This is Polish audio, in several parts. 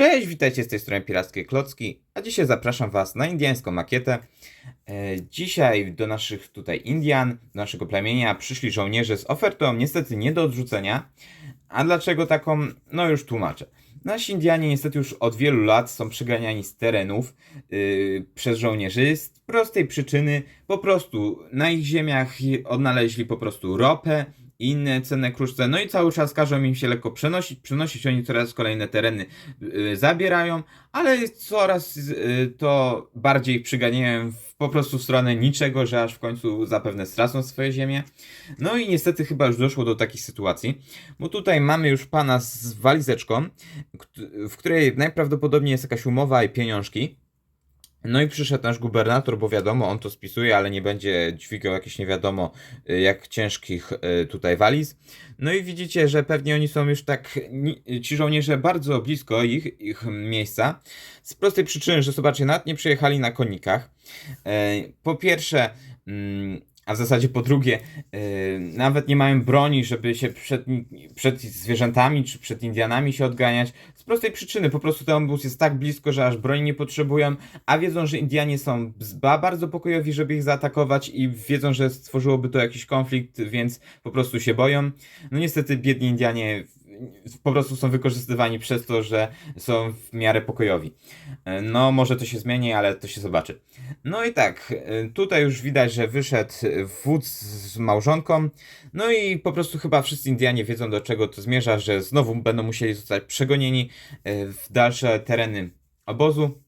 Cześć, witajcie z tej strony Pirackie Klocki, a dzisiaj zapraszam Was na indiańską makietę. E, Dzisiaj do naszych tutaj Indian, do naszego plemienia przyszli żołnierze z ofertą niestety nie do odrzucenia. A dlaczego taką? No już tłumaczę. Nasi Indianie niestety już od wielu lat są przeganiani z terenów yy, przez żołnierzy z prostej przyczyny, po prostu na ich ziemiach odnaleźli po prostu ropę, inne cenne kruszce, no i cały czas każą im się lekko przenosić, przenosić oni coraz kolejne tereny yy, zabierają, ale coraz yy, to bardziej przyganiają w, po prostu w stronę niczego, że aż w końcu zapewne stracą swoje ziemię. No i niestety chyba już doszło do takiej sytuacji, bo tutaj mamy już pana z walizeczką, w której najprawdopodobniej jest jakaś umowa i pieniążki. No i przyszedł nasz gubernator, bo wiadomo, on to spisuje, ale nie będzie dźwigał jakichś nie wiadomo y, jak ciężkich y, tutaj waliz. No i widzicie, że pewnie oni są już tak, ci żołnierze bardzo blisko ich, ich miejsca. Z prostej przyczyny, że zobaczcie, nawet nie przyjechali na konikach. E, Po pierwsze, mm, a w zasadzie po drugie, e, nawet nie mają broni, żeby się przed, przed zwierzętami czy przed Indianami się odganiać. Z prostej przyczyny, po prostu ten obóz jest tak blisko, że aż broni nie potrzebują, a wiedzą, że Indianie są zba bardzo pokojowi, żeby ich zaatakować i wiedzą, że stworzyłoby to jakiś konflikt, więc po prostu się boją. No niestety biedni Indianie po prostu są wykorzystywani przez to, że są w miarę pokojowi. E, No, może to się zmieni, ale to się zobaczy. No i tak, e, tutaj już widać, że wyszedł wódz z małżonką. No i po prostu chyba wszyscy Indianie wiedzą, do czego to zmierza, że znowu będą musieli zostać przegonieni e, w dalsze tereny obozu.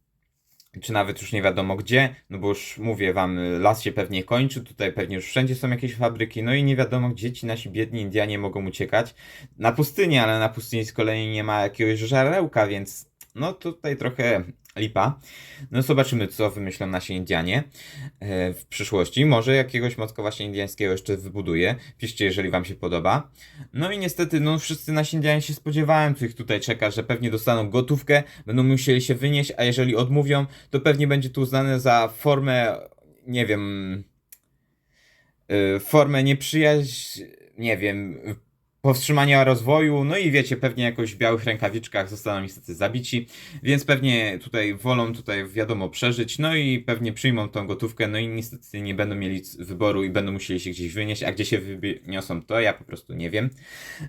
Czy nawet już nie wiadomo gdzie, no bo już mówię wam, las się pewnie kończy, tutaj pewnie już wszędzie są jakieś fabryki, no i nie wiadomo gdzie ci nasi biedni Indianie mogą uciekać. Na pustynię, ale na pustyni z kolei nie ma jakiegoś żarełka, więc no tutaj trochę lipa. No zobaczymy, co wymyślą nasi Indianie e, w przyszłości. Może jakiegoś mocka właśnie indiańskiego jeszcze wybuduje. Piszcie, jeżeli wam się podoba. No i niestety, no wszyscy nasi Indianie się spodziewają, co ich tutaj czeka, że pewnie dostaną gotówkę, będą musieli się wynieść, a jeżeli odmówią, to pewnie będzie to uznane za formę, nie wiem, y, formę nieprzyjaźń, nie wiem, powstrzymania rozwoju, no i wiecie, pewnie jakoś w białych rękawiczkach zostaną niestety zabici, więc pewnie tutaj wolą tutaj wiadomo przeżyć, no i pewnie przyjmą tą gotówkę, no i niestety nie będą mieli wyboru i będą musieli się gdzieś wynieść, a gdzie się wyniosą to ja po prostu nie wiem.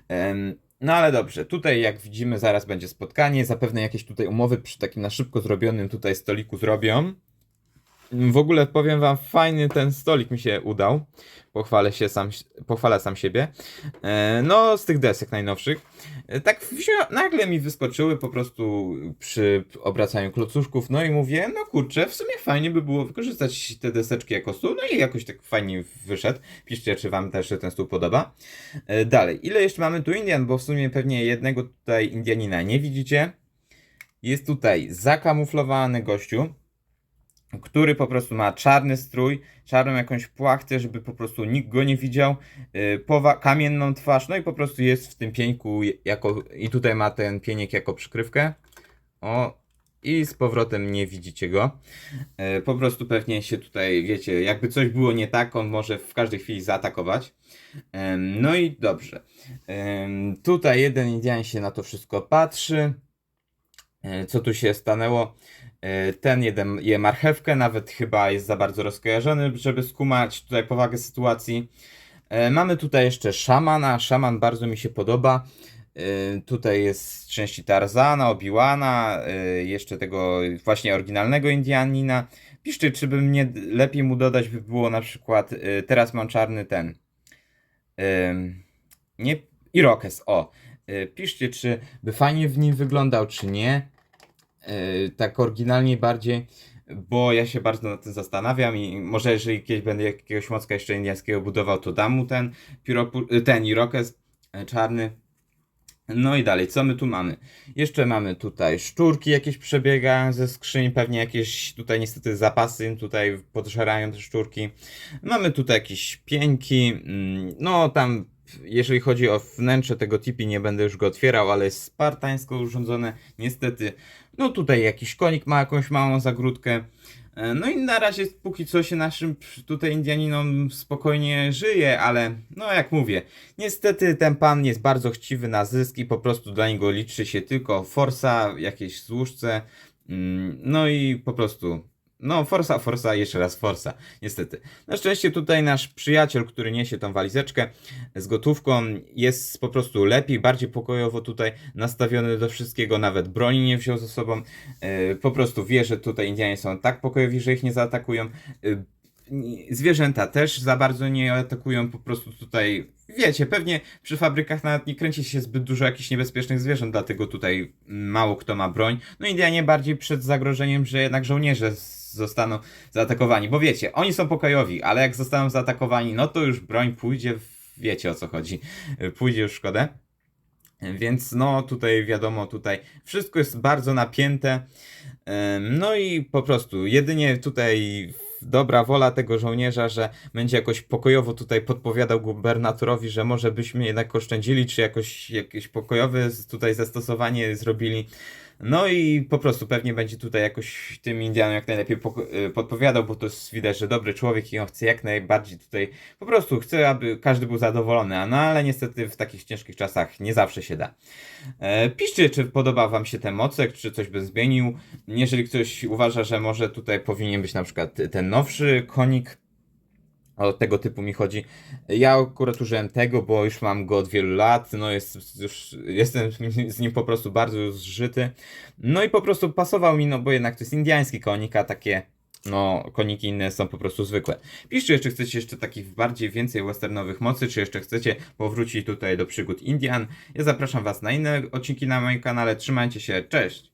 Em, no ale dobrze, tutaj jak widzimy zaraz będzie spotkanie, zapewne jakieś tutaj umowy przy takim na szybko zrobionym tutaj stoliku zrobią. W ogóle powiem wam, fajny ten stolik mi się udał. Pochwalę się sam, pochwalę sam siebie. E, no, z tych desek najnowszych. E, tak nagle mi wyskoczyły po prostu przy obracaniu klocuszków. No i mówię, no kurczę, w sumie fajnie by było wykorzystać te deseczki jako stół. No i jakoś tak fajnie wyszedł. Piszcie, czy wam też się ten stół podoba. E, dalej, ile jeszcze mamy tu Indian? Bo w sumie pewnie jednego tutaj Indianina nie widzicie. Jest tutaj zakamuflowany gościu który po prostu ma czarny strój, czarną jakąś płachtę, żeby po prostu nikt go nie widział, yy, powa- kamienną twarz, no i po prostu jest w tym pieńku jako, i tutaj ma ten pieniek jako przykrywkę. O, i z powrotem nie widzicie go. Yy, po prostu pewnie się tutaj, wiecie, jakby coś było nie tak, on może w każdej chwili zaatakować. No i dobrze. Tutaj jeden Indian się na to wszystko patrzy. E, Co tu się stanęło? E, Ten jeden je marchewkę, nawet chyba jest za bardzo rozkojarzony, żeby skumać tutaj powagę sytuacji. E, Mamy tutaj jeszcze szamana. Szaman bardzo mi się podoba. E, Tutaj jest z części Tarzana, Obiłana, jeszcze tego właśnie oryginalnego Indianina. Piszcie, czy by mnie lepiej mu dodać by było na przykład, teraz mam czarny ten. Nie, Irokes, o. Piszcie, czy by fajnie w nim wyglądał, czy nie. E, Tak oryginalnie bardziej, bo ja się bardzo nad tym zastanawiam i może jeżeli kiedyś będę jakiegoś mocka jeszcze indiańskiego budował, to dam mu ten, piropu, ten Irokes e, czarny. No i dalej, co my tu mamy? Jeszcze mamy tutaj szczurki jakieś przebiegają ze skrzyń, pewnie jakieś tutaj niestety zapasy tutaj podżerają te szczurki. Mamy tutaj jakieś pieńki, mm, no tam jeżeli chodzi o wnętrze tego tipi nie będę już go otwierał, ale jest spartańsko urządzone, niestety. No tutaj jakiś konik ma jakąś małą zagródkę. E, No i na razie póki co się naszym tutaj Indianinom spokojnie żyje, ale no jak mówię, niestety ten pan jest bardzo chciwy na zysk i po prostu dla niego liczy się tylko forsa, jakieś złóżce, mm, no i po prostu no, forsa, forsa, jeszcze raz forsa, niestety. Na szczęście tutaj nasz przyjaciel, który niesie tą walizeczkę z gotówką, jest po prostu lepiej, bardziej pokojowo tutaj nastawiony do wszystkiego, nawet broni nie wziął ze sobą. E, Po prostu wie, że tutaj Indianie są tak pokojowi, że ich nie zaatakują. E, Zwierzęta też za bardzo nie atakują, po prostu tutaj, wiecie, pewnie przy fabrykach nawet nie kręci się zbyt dużo jakichś niebezpiecznych zwierząt, dlatego tutaj mało kto ma broń. No Indianie bardziej przed zagrożeniem, że jednak żołnierze z- zostaną zaatakowani, bo wiecie, oni są pokojowi, ale jak zostaną zaatakowani, no to już broń pójdzie, w, wiecie o co chodzi, pójdzie już szkodę. Więc no tutaj wiadomo, tutaj wszystko jest bardzo napięte. No i po prostu jedynie tutaj dobra wola tego żołnierza, że będzie jakoś pokojowo tutaj podpowiadał gubernatorowi, że może byśmy jednak oszczędzili, czy jakoś jakieś pokojowe tutaj zastosowanie zrobili. No i po prostu pewnie będzie tutaj jakoś tym Indianom jak najlepiej y, podpowiadał, bo to jest widać, że dobry człowiek i on chce jak najbardziej tutaj, po prostu chce, aby każdy był zadowolony, a no ale niestety w takich ciężkich czasach nie zawsze się da. E, piszcie, czy podoba Wam się ten mocek, czy coś bym zmienił. Jeżeli ktoś uważa, że może tutaj powinien być na przykład ten nowszy konik, o tego typu mi chodzi. Ja akurat użyłem tego, bo już mam go od wielu lat, no jest już, jestem z nim po prostu bardzo już zżyty. No i po prostu pasował mi, no bo jednak to jest indiański konik, a takie no, koniki inne są po prostu zwykłe. Piszcie, czy chcecie jeszcze takich bardziej więcej westernowych mocy, czy jeszcze chcecie powrócić tutaj do przygód Indian. Ja zapraszam Was na inne odcinki na moim kanale. Trzymajcie się, cześć!